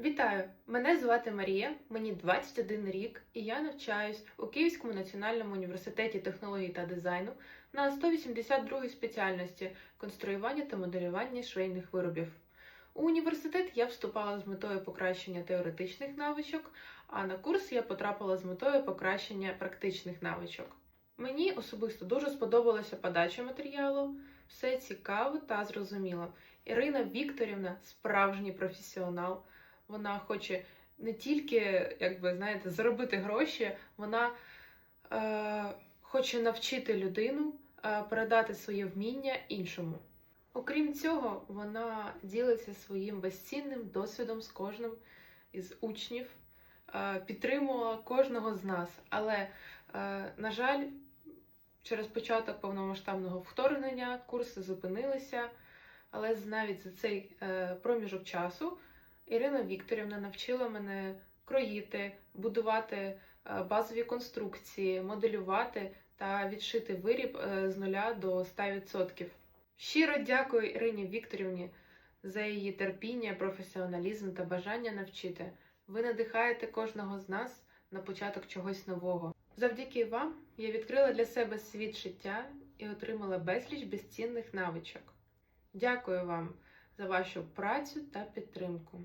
Вітаю! Мене звати Марія, мені 21 рік, і я навчаюсь у Київському національному університеті технологій та дизайну на 182 спеціальності конструювання та моделювання швейних виробів. У університет я вступала з метою покращення теоретичних навичок, а на курс я потрапила з метою покращення практичних навичок. Мені особисто дуже сподобалася подача матеріалу, все цікаво та зрозуміло. Ірина Вікторівна справжній професіонал. Вона хоче не тільки, як ви знаєте, заробити гроші, вона е, хоче навчити людину е, передати своє вміння іншому. Окрім цього, вона ділиться своїм безцінним досвідом з кожним із учнів, е, підтримувала кожного з нас. Але, е, на жаль, через початок повномасштабного вторгнення курси зупинилися. Але навіть за цей е, проміжок часу Ірина Вікторівна навчила мене кроїти, будувати е, базові конструкції, моделювати та відшити виріб е, з нуля до 100%. Щиро дякую Ірині Вікторівні за її терпіння, професіоналізм та бажання навчити. Ви надихаєте кожного з нас на початок чогось нового. Завдяки вам я відкрила для себе світ життя і отримала безліч безцінних навичок. Дякую вам за вашу працю та підтримку.